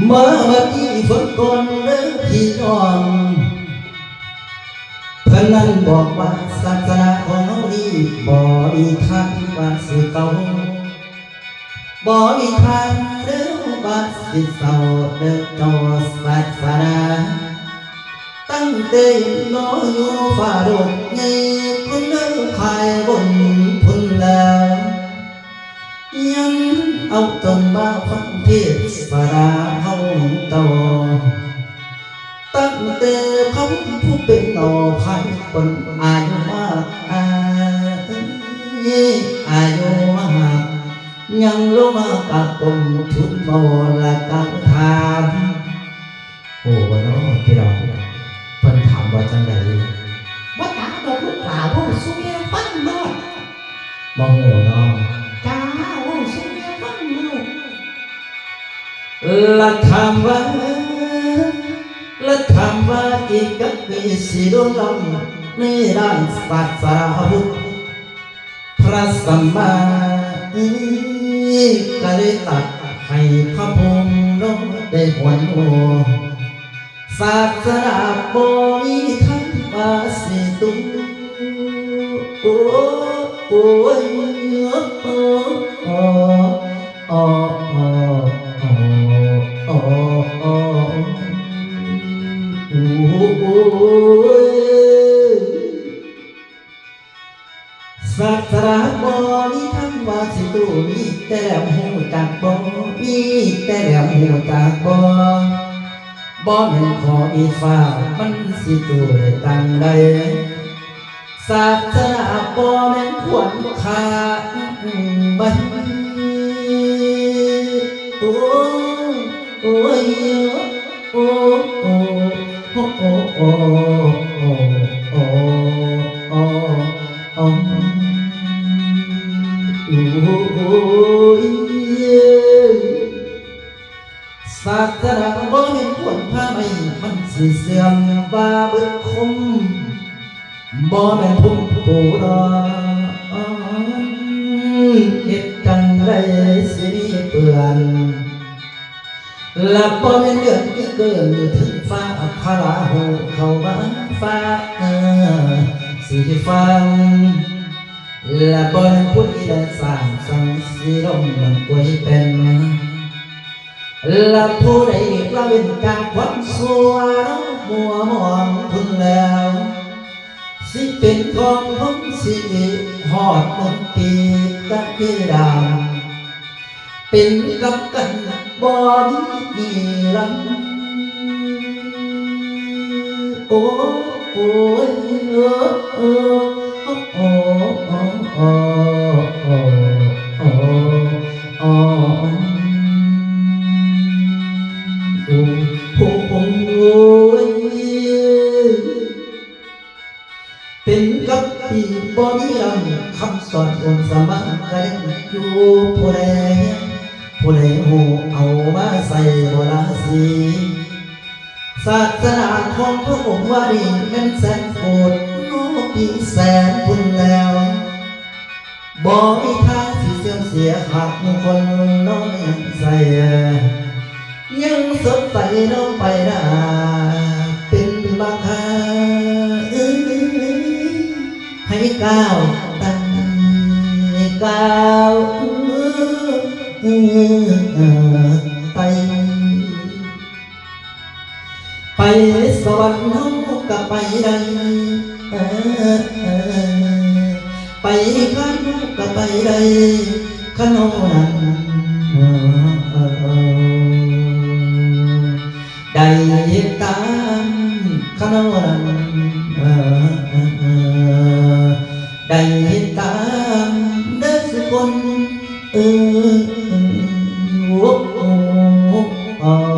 เมื่อวันที่ฝนตกเลิกพี่น้องเพื่อนนั้นบอกว่าศาสนาของเรานี้บ่มีทางที่ว่าสิเก่าบ่มีทางเด้อว่าสิเศร้าเด้อเจ้าศาสนาตั้งเต้นออยู่ฝ่าโดดใหญ่คุณเลิกภายบนพุ่นแล้วยังเอาตนมาฟังเทศนา ผู้เป็นนอภัยคนอายุมากอาอายุมากยังลงมากะกมทุนโมละกังถามโอ้วะเนาะพี่น้องเพิ่นถามว่าจังไดว่าตาดอกลูกหลาวว่าสุเมียฟังโลดบ่ฮู้เนาะจ้าว่าสุเมียฟังโลดและคำว่า คำว่าอีกกับมีสีดวงดำในด้านศาสนาพุทธพระสัมมาก็ได้ตัดให้พระภูมิลงได้หวนโอศาสนาบ่มีทั้งมาสิตุโอโอ้ยโอ้โอ้โอ้ สัตราบอมีทั้งว่าสิตูมีแต่แหลมหูจากบอมีแต่แหลมหูจากบอบอแม่นขออีฟ้ามันสิตูได้ตังใดศาสนาบอแม่นควรค่าบันโอ้โอ้ย ศาสนาบ่เห็นควรพาไม่มันสิเสื่อมว่าเบิดคมบ่แม่นพุ่มปูดอกเฮ็ดจังไรสิเปื่อนลับบ่แม่นเดือนที่เกินอยู่ถึงฟ้าพระราหูเข้ามาฟ้าสิฟังหลับบ่แม่นผู้ที่ได้สร้างสังสีลมมันป่วยเป็น ลับผู้ใดกระเวนจากความสัวน้องมัวมองพุ่นแล้ว สิเป็นของผมสิหอดมันปีตะกี้ดามเป็นกับกันบ่มีลังโอ้โอ้ยโอ้โอ้โอ้โอ้โอ้โอ้โอ้ เป็นกับปีบ่มีลังคำสอนองค์สมานกันอยู่ผู้ใดผู้ใดหูเอามาใส่โบราณสีศาสนาของพระองค์ว่าดีแม่นแสนโกรโน้ปีแสนพุ่นแล้วบ่มีทางที่เสื่อมเสียหากมคนน้อยใส่ยังสดใสน้องไปได้เป็นบางคาเอ้ย วิก้าวตันวิกาวไป ไปสวรรค์น้องก็ไปดังไปข้างก็ไปใดขานมได้ตามขานม cành hiên tám đất quân ư quốc hồ